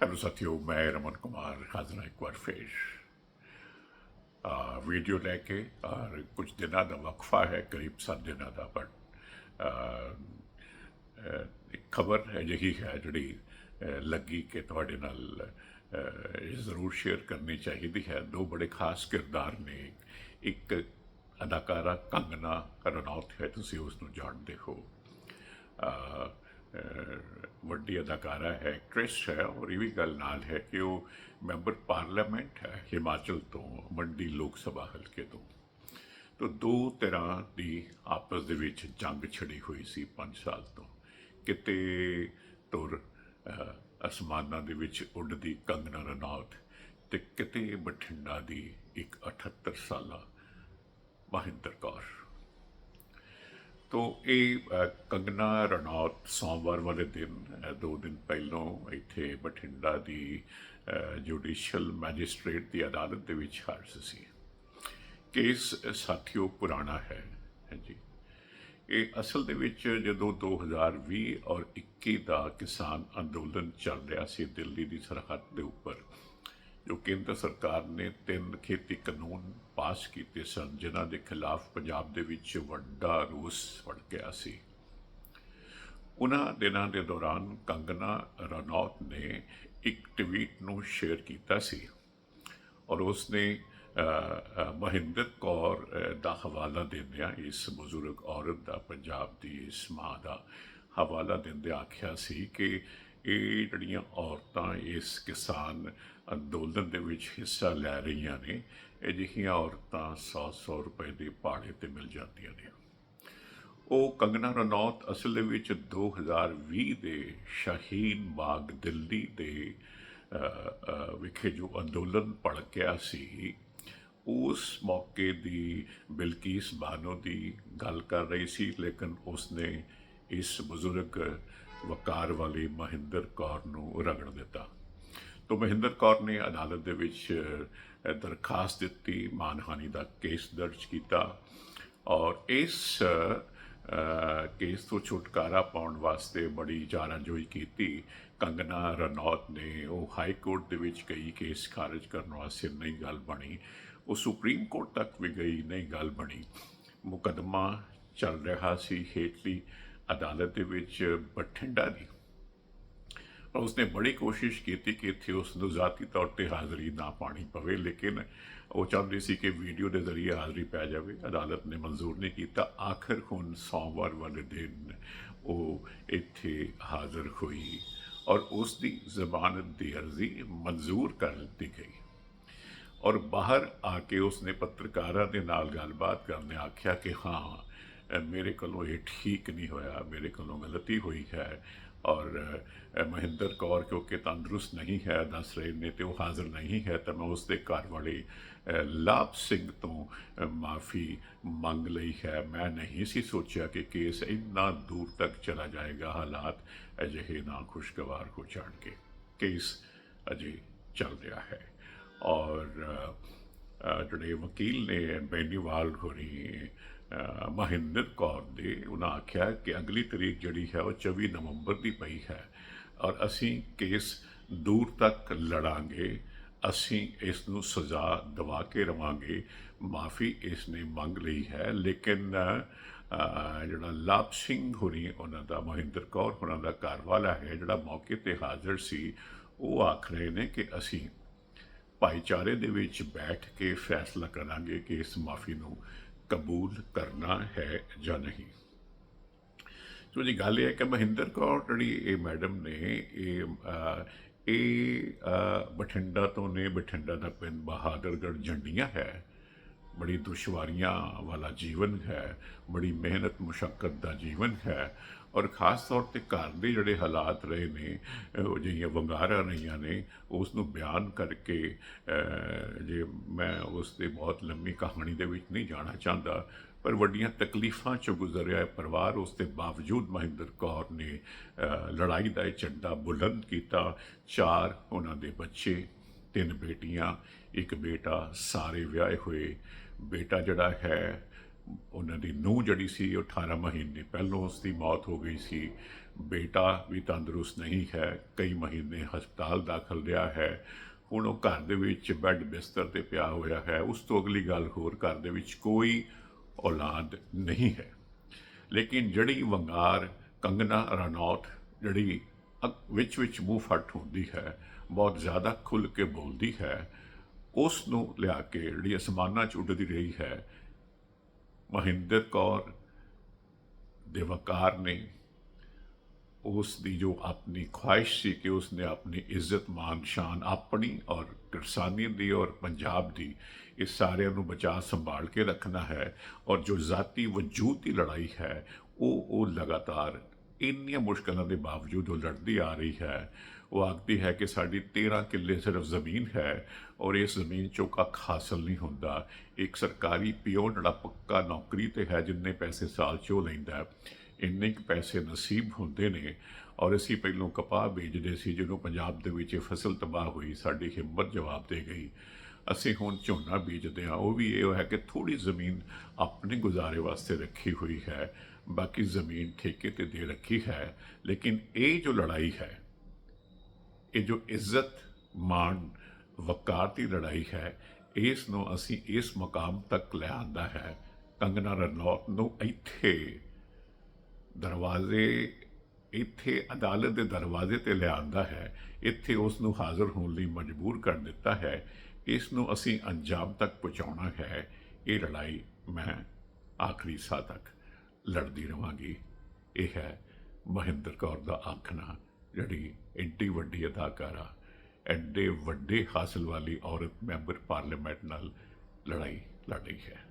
Hello ਸਾਥੀਓ ਮੈਂ ਰਮਨ ਕੁਮਾਰ ਹਾਜ਼ਰ ਇੱਕ ਵਾਰ ਫੇਰ ਆ ਵੀਡੀਓ ਲੈ ਕੇ ਔਰ ਕੁਝ ਦਿਨਾਂ ਦਾ ਵਕਫਾ ਹੈ ਕਰੀਬ 7 ਦਿਨਾਂ ਦਾ ਪਰ ਇੱਕ ਖਬਰ ਅਜਿਹੀ ਹੈ ਜਿਹੜੀ ਲੱਗੀ ਕਿ ਤੁਹਾਡੇ ਨਾਲ ਇਹ ਜ਼ਰੂਰ ਸ਼ੇਅਰ ਕਰਨੀ ਚਾਹੀਦੀ ਹੈ ਦੋ ਬੜੇ ਖਾਸ ਕਿਰਦਾਰ ਨੇ ਇੱਕ ਅਦਾਕਾਰਾ ਕੰਗਨਾ ਰਣੌਤ ਹੈ ਤੁਸੀਂ ਉਸ ਨੂੰ ਜਾਣਦੇ ਹੋ ਅ, ਵੱਡੀ ਅਦਾਕਾਰਾ ਹੈ, ਐਕਟ੍ਰੈਸ ਹੈ ਔਰ ਇਹ ਵੀ ਗੱਲ ਨਾਲ ਹੈ ਕਿ ਉਹ ਮੈਂਬਰ ਪਾਰਲੀਮੈਂਟ ਹੈ ਹਿਮਾਚਲ ਤੋਂ, ਮੰਡੀ ਲੋਕ ਸਭਾ ਹਲਕੇ ਤੋਂ। ਤੋ ਦੋ ਤਰ੍ਹਾਂ ਦੀ ਆਪਸ ਦੇ ਵਿੱਚ ਜੰਗ ਛਿੜੀ ਹੋਈ ਸੀ 5 ਸਾਲ ਤੋਂ। ਕਿਤੇ ਤੁਰ ਅਸਮਾਨਾਂ ਦੇ ਵਿੱਚ ਉੱਡਦੀ ਕੰਗਨਾ ਰਣੌਤ ਤੇ ਕਿਤੇ ਬਠਿੰਡਾ ਦੀ ਇੱਕ 78 ਸਾਲਾ ਮਹਿੰਦਰ ਕੌਰ। ਤੋ ਇਹ ਅ, ਕੰਗਨਾ ਰਣੌਤ ਸੋਮਵਾਰ ਵਾਲੇ ਦਿਨ ਦੋ ਦਿਨ ਪਹਿਲਾਂ ਇੱਥੇ ਬਠਿੰਡਾ ਦੀ ਜੁਡੀਸ਼ੀਅਲ ਮੈਜਿਸਟ੍ਰੇਟ ਦੀ ਅਦਾਲਤ ਦੇ ਵਿੱਚ ਹਾਜ਼ਰ ਸੀ। ਕੇਸ ਸਾਥੀਓ ਪੁਰਾਣਾ ਹੈ ਜੀ। ਇਹ ਅਸਲ ਦੇ ਵਿੱਚ ਜਦੋਂ 2020 ਔਰ 21 ਦਾ ਕਿਸਾਨ ਅੰਦੋਲਨ ਚੱਲ ਰਿਹਾ ਸੀ ਦਿੱਲੀ ਦੀ ਸਰਹੱਦ ਦੇ ਉੱਪਰ ਜੋ ਕੇਂਦਰ ਸਰਕਾਰ ਨੇ ਤਿੰਨ ਖੇਤੀ ਕਾਨੂੰਨ ਪਾਸ ਕੀਤੇ ਸਨ ਜਿਨ੍ਹਾਂ ਦੇ ਖਿਲਾਫ ਪੰਜਾਬ ਦੇ ਵਿੱਚ ਵੱਡਾ ਰੋਸ ਫੜਕਿਆ ਸੀ। ਉਹਨਾਂ ਦਿਨਾਂ ਦੇ ਦੌਰਾਨ ਕੰਗਨਾ ਰਣੌਤ ਨੇ ਇੱਕ ਟਵੀਟ ਨੂੰ ਸ਼ੇਅਰ ਕੀਤਾ ਸੀ ਔਰ ਉਸਨੇ ਅ, ਮਹਿੰਦਰ ਕੌਰ ਦਾ ਹਵਾਲਾ ਦਿੰਦਿਆਂ ਇਸ ਬਜ਼ੁਰਗ ਔਰਤ ਦਾ ਪੰਜਾਬ ਦੀ ਇਸ ਮਾਂ ਦਾ ਹਵਾਲਾ ਦਿੰਦੇ ਆਖਿਆ ਸੀ ਕਿ ਇਹ ਜਿਹੜੀਆਂ ਔਰਤਾਂ ਇਸ ਕਿਸਾਨ ਅੰਦੋਲਨ ਦੇ ਵਿੱਚ ਹਿੱਸਾ ਲੈ ਰਹੀਆਂ ਨੇ, ਅਜਿਹੀਆਂ ਔਰਤਾਂ 100-100 ਰੁਪਏ ਦੇ ਭਾੜੇ ਤੇ ਮਿਲ ਜਾਂਦੀਆਂ ਨੇ। ਉਹ ਕੰਗਨਾ ਰਣੌਤ ਅਸਲ ਦੇ ਵਿੱਚ 2020 ਦੇ ਸ਼ਾਹੀਨ ਬਾਗ ਦਿੱਲੀ ਦੇ ਵਿਖੇ ਜੋ ਅੰਦੋਲਨ ਭੜਕਿਆ ਸੀ, ਉਸ ਮੌਕੇ ਦੀ ਬਿਲਕਿਸ ਬਾਨੋ ਦੀ ਗੱਲ ਕਰ ਰਹੀ ਸੀ, ਲੇਕਿਨ ਉਸਨੇ ਇਸ ਬਜ਼ੁਰਗ ਵਕਾਰ ਵਾਲੀ ਮਹਿੰਦਰ ਕੌਰ ਨੂੰ ਰਗੜ ਦਿੱਤਾ। ਤੋ ਮਹਿੰਦਰ ਕੌਰ ਨੇ ਅਦਾਲਤ ਦੇ ਵਿੱਚ ਦਰਖਾਸਤ ਦਿੱਤੀ, ਮਾਨਹਾਨੀ ਦਾ ਕੇਸ ਦਰਜ ਕੀਤਾ ਔਰ ਇਸ ਕੇਸ ਤੋਂ ਛੁਟਕਾਰਾ ਪਾਉਣ ਵਾਸਤੇ ਬੜੀ ਚਾਰਾਜੋਈ ਕੀਤੀ। ਕੰਗਨਾ ਰਣੌਤ ਨੇ ਉਹ ਹਾਈ ਕੋਰਟ ਦੇ ਵਿੱਚ ਗਈ ਕੇਸ ਖਾਰਜ ਕਰਨ ਵਾਸਤੇ ਨਹੀਂ ਗੱਲ ਬਣੀ। ਉਹ ਸੁਪਰੀਮ ਕੋਰਟ ਤੱਕ ਵੀ ਗਈ, ਨਹੀਂ ਗੱਲ ਬਣੀ। ਮੁਕੱਦਮਾ ਚੱਲ ਰਿਹਾ ਸੀ ਹੇਠਲੀ। ਅਦਾਲਤ ਦੇ ਵਿੱਚ ਬਠਿੰਡਾ ਦੀ। ਔਰ ਉਸਨੇ ਬੜੀ ਕੋਸ਼ਿਸ਼ ਕੀਤੀ ਕਿ ਇੱਥੇ ਉਸ ਨੂੰ ਜ਼ਾਤੀ ਤੌਰ ਤੇ ਹਾਜ਼ਰੀ ਨਾ ਪਾਣੀ ਪਵੇ, ਲੇਕਿਨ ਉਹ ਚਾਹੁੰਦੀ ਸੀ ਕਿ ਵੀਡੀਓ ਦੇ ਜ਼ਰੀਏ ਹਾਜ਼ਰੀ ਪੈ ਜਾਵੇ। ਅਦਾਲਤ ਨੇ ਮਨਜ਼ੂਰ ਨਹੀਂ ਕੀਤਾ। ਆਖਰ ਹੁਣ ਸੋਮਵਾਰ ਵਾਲੇ ਦਿਨ ਉਹ ਇੱਥੇ ਹਾਜ਼ਰ ਹੋਈ ਔਰ ਉਸ ਦੀ ਜ਼ਮਾਨਤ ਦੀ ਅਰਜ਼ੀ ਮਨਜ਼ੂਰ ਕਰ ਦਿੱਤੀ ਗਈ। ਔਰ ਬਾਹਰ ਆ ਕੇ ਉਸਨੇ ਪੱਤਰਕਾਰਾਂ ਦੇ ਨਾਲ ਗੱਲਬਾਤ ਕਰਨੇ ਆਖਿਆ ਕਿ ਹਾਂ ਮੇਰੇ ਕੋਲੋਂ ਇਹ ਠੀਕ ਨਹੀਂ ਹੋਇਆ, ਮੇਰੇ ਕੋਲੋਂ ਗਲਤੀ ਹੋਈ ਹੈ ਔਰ ਮਹਿੰਦਰ ਕੌਰ ਕਿਉਂਕਿ ਤੰਦਰੁਸਤ ਨਹੀਂ ਹੈ, ਦੱਸ ਰਹੇ ਨੇ ਤੇ ਉਹ ਹਾਜ਼ਰ ਨਹੀਂ ਹੈ, ਤਾਂ ਮੈਂ ਉਸ ਦੇ ਘਰ ਵਾਲੇ ਲਾਭ ਸਿੰਘ ਤੋਂ ਮਾਫੀ ਮੰਗ ਲਈ ਹੈ। ਮੈਂ ਨਹੀਂ ਸੀ ਸੋਚਿਆ ਕਿ ਕੇਸ ਇੰਨਾ ਦੂਰ ਤੱਕ ਚਲਾ ਜਾਏਗਾ, ਹਾਲਾਤ ਅਜਿਹੇ ਨਾ ਖੁਸ਼ਗਵਾਰ ਹੋ ਜਾਣਗੇ। ਕੇਸ ਅਜੇ ਚੱਲ ਰਿਹਾ ਹੈ ਔਰ ਜਿਹੜੇ ਵਕੀਲ ਨੇ, ਬੈਨੀਵਾਲ ਹੋਰੀ ਮਹਿੰਦਰ ਕੌਰ ਦੇ ਉਹਨਾਂ ਆਖਿਆ ਕਿ ਅਗਲੀ ਤਰੀਕ ਜਿਹੜੀ ਹੈ ਉਹ 24 ਨਵੰਬਰ ਦੀ ਪਈ ਹੈ ਔਰ ਅਸੀਂ ਕੇਸ ਦੂਰ ਤੱਕ ਲੜਾਂਗੇ, ਅਸੀਂ ਇਸ ਨੂੰ ਸਜ਼ਾ ਦਵਾ ਕੇ ਰਵਾਂਗੇ, ਮਾਫੀ ਇਸ ਨੇ ਮੰਗ ਲਈ ਹੈ। ਲੇਕਿਨ ਜਿਹੜਾ ਲਾਭ ਸਿੰਘ ਹੋਰੀ, ਉਹਨਾਂ ਦਾ ਮਹਿੰਦਰ ਕੌਰ ਉਹਨਾਂ ਦਾ ਘਰ ਹੈ, ਜਿਹੜਾ ਮੌਕੇ ਤੇ ਹਾਜ਼ਰ ਸੀ, ਉਹ ਆਖ ਰਹੇ ਨੇ ਕਿ ਅਸੀਂ ਭਾਈਚਾਰੇ ਦੇ ਵਿੱਚ ਬੈਠ ਕੇ ਫੈਸਲਾ ਕਰਾਂਗੇ ਕਿ ਇਸ ਮਾਫੀ ਨੂੰ ਕਬੂਲ ਕਰਨਾ ਹੈ ਜਾਂ ਨਹੀਂ? ਸੋ ਜੀ, ਗੱਲ ਇਹ ਹੈ ਕਿ ਮਹਿੰਦਰ ਕੌਰ, ਜਿਹੜੀ ਇਹ ਮੈਡਮ ਨੇ, ਇਹ ਇਹ ਬਠਿੰਡਾ ਤੋਂ ਨੇ, ਬਠਿੰਡਾ ਦਾ ਪਿੰਡ ਬਹਾਦਰਗੜ੍ਹ ਜੰਡੀਆਂ ਹੈ। ਬੜੀ ਦੁਸ਼ਵਾਰੀਆਂ ਵਾਲਾ ਜੀਵਨ ਹੈ ਬੜੀ ਮਿਹਨਤ ਮੁਸ਼ਕਲ ਦਾ ਜੀਵਨ ਹੈ ਔਰ ਖਾਸ ਤੌਰ ਤੇ ਘਰ ਦੇ ਜਿਹੜੇ ਹਾਲਾਤ ਰਹੇ ਨੇ ਅਹ, ਉਹ ਜਿਹੀਆਂ ਵੰਗਾਰਾਂ ਰਹੀਆਂ ਨੇ ਉਸ ਨੂੰ ਬਿਆਨ ਕਰਕੇ ਜੇ ਮੈਂ ਉਸ ਦੇ ਬਹੁਤ ਲੰਮੀ ਕਹਾਣੀ ਦੇ ਵਿੱਚ ਨਹੀਂ ਜਾਣਾ ਚਾਹੁੰਦਾ ਪਰ ਵੱਡੀਆਂ ਤਕਲੀਫਾਂ ਚੋਂ ਗੁਜ਼ਰਿਆ ਪਰਿਵਾਰ ਉਸ ਦੇ ਬਾਵਜੂਦ ਮਹਿੰਦਰ ਕੌਰ ਨੇ ਲੜਾਈ ਦਾ ਇਹ ਝੰਡਾ ਬੁਲੰਦ ਕੀਤਾ। ਚਾਰ ਉਹਨਾਂ ਦੇ ਬੱਚੇ ਤਿੰਨ ਬੇਟੀਆਂ ਇੱਕ ਬੇਟਾ ਸਾਰੇ ਵਿਆਹੇ ਹੋਏ। ਬੇਟਾ ਜਿਹੜਾ ਹੈ, ਉਹਨਾਂ ਦੀ ਨੂੰਹ ਜਿਹੜੀ ਸੀ, ਉਹ 18 ਮਹੀਨੇ ਪਹਿਲਾਂ ਉਸ ਦੀ ਮੌਤ ਹੋ ਗਈ ਸੀ। ਬੇਟਾ ਵੀ ਤੰਦਰੁਸਤ ਨਹੀਂ ਹੈ, ਕਈ ਮਹੀਨੇ ਹਸਪਤਾਲ ਦਾਖਲ ਰਿਹਾ ਹੈ। ਹੁਣ ਉਹ ਘਰ ਦੇ ਵਿੱਚ ਬੈੱਡ ਬਿਸਤਰ ਤੇ ਪਿਆ ਹੋਇਆ ਹੈ। ਉਸ ਤੋਂ ਅਗਲੀ ਗੱਲ ਹੋਰ, ਘਰ ਦੇ ਵਿੱਚ ਕੋਈ ਔਲਾਦ ਨਹੀਂ ਹੈ। ਲੇਕਿਨ ਜਿਹੜੀ ਵੰਗਾਰ ਕੰਗਨਾ ਰਣੌਤ, ਜਿਹੜੀ ਅਕ- ਵਿੱਚ ਵਿੱਚ ਮੂੰਹ ਫੱਟ ਹੁੰਦੀ ਹੈ, ਬਹੁਤ ਜ਼ਿਆਦਾ ਖੁੱਲ ਕੇ ਬੋਲਦੀ ਹੈ ਉਸ ਨੂੰ ਲਿਆ ਕੇ ਜਿਹੜੀ ਅਸਮਾਨਾਂ 'ਚ ਉੱਡਦੀ ਰਹੀ ਹੈ, ਮਹਿੰਦਰ ਕੌਰ ਦੇ ਵਕਾਰ ਨੇ ਉਸ ਦੀ ਜੋ ਆਪਣੀ ਖੁਆਇਸ਼ ਸੀ ਕਿ ਉਸਨੇ ਆਪਣੀ ਇੱਜ਼ਤ, ਮਾਨ, ਸ਼ਾਨ ਆਪਣੀ ਔਰ ਕਿਰਸਾਨੀ ਦੀ ਔਰ ਪੰਜਾਬ ਦੀ ਇਹ ਸਾਰਿਆਂ ਨੂੰ ਬਚਾ ਸੰਭਾਲ ਕੇ ਰੱਖਣਾ ਹੈ ਔਰ ਜੋ ਜ਼ਾਤੀ ਵਜੂਦ ਦੀ ਲੜਾਈ ਹੈ, ਉਹ ਉਹ ਲਗਾਤਾਰ ਇੰਨੀਆਂ ਮੁਸ਼ਕਲਾਂ ਦੇ ਬਾਵਜੂਦ ਉਹ ਲੜਦੀ ਆ ਰਹੀ ਹੈ। ਉਹ ਆਖਦੀ ਹੈ ਕਿ ਸਾਡੀ 13 ਕਿੱਲੇ ਸਿਰਫ ਜ਼ਮੀਨ ਹੈ ਔਰ ਇਸ ਜ਼ਮੀਨ ਚੋਂ ਕੱਖ ਹਾਸਲ ਨਹੀਂ ਹੁੰਦਾ ਇੱਕ ਸਰਕਾਰੀ ਪਿਓ ਜਿਹੜਾ ਪੱਕਾ ਨੌਕਰੀ ਤੇ ਹੈ ਜਿੰਨੇ ਪੈਸੇ ਸਾਲ 'ਚ ਉਹ ਲੈਂਦਾ ਹੈ, ਇੰਨੇ ਕੁ ਪੈਸੇ ਨਸੀਬ ਹੁੰਦੇ ਨੇ ਔਰ ਅਸੀਂ ਪਹਿਲੋਂ ਕਪਾਹ ਬੀਜਦੇ ਸੀ ਜਦੋਂ ਪੰਜਾਬ ਦੇ ਵਿੱਚ ਇਹ ਫਸਲ ਤਬਾਹ ਹੋਈ ਸਾਡੀ ਹਿੰਮਤ ਜਵਾਬ ਦੇ ਗਈ ਅਸੀਂ ਹੁਣ ਝੋਨਾ ਬੀਜਦੇ ਹਾਂ ਉਹ ਵੀ ਇਹ ਹੈ ਕਿ ਥੋੜੀ ਜ਼ਮੀਨ ਆਪਣੇ ਗੁਜ਼ਾਰੇ ਵਾਸਤੇ ਰੱਖੀ ਹੋਈ ਹੈ ਬਾਕੀ ਜ਼ਮੀਨ ਠੇਕੇ ਤੇ ਦੇ ਰੱਖੀ ਹੈ ਲੇਕਿਨ ਇਹ ਜੋ ਲੜਾਈ ਹੈ ਇਹ ਜੋ ਇੱਜ਼ਤ ਮਾਣ ਵਕਾਰ ਦੀ ਲੜਾਈ ਹੈ, ਇਸ ਨੂੰ ਅਸੀਂ ਇਸ ਮਕਾਮ ਤੱਕ ਲੈ ਆਂਦਾ ਹੈ। ਕੰਗਨਾ ਰਣੌਤ ਨੂੰ ਇੱਥੇ ਦਰਵਾਜ਼ੇ, ਇੱਥੇ ਅਦਾਲਤ ਦੇ ਦਰਵਾਜ਼ੇ ਤੇ ਲਿਆਂਦਾ ਹੈ। ਇੱਥੇ ਉਸ ਨੂੰ ਹਾਜ਼ਰ ਹੋਣ ਲਈ ਮਜਬੂਰ ਕਰ ਦਿੱਤਾ ਹੈ। ਇਸ ਨੂੰ ਅਸੀਂ ਅੰਜਾਮ ਤੱਕ ਪਹੁੰਚਾਉਣਾ ਹੈ। ਇਹ ਲੜਾਈ ਮੈਂ ਆਖਰੀ ਸਾਹ ਤੱਕ ਲੜਦੀ ਰਵਾਂਗੀ। ਇਹ ਹੈ ਮਹਿੰਦਰ ਕੌਰ ਦਾ ਆਖਣਾ। ਜਿਹੜੀ ਐਡੀ ਵੱਡੀ ਅਦਾਕਾਰਾ ਐਡੇ ਵੱਡੇ ਹਾਸਲ ਵਾਲੀ ਔਰਤ ਮੈਂਬਰ ਪਾਰਲੀਮੈਂਟ ਨਾਲ ਲੜਾਈ ਲੜ ਰਹੀ ਹੈ।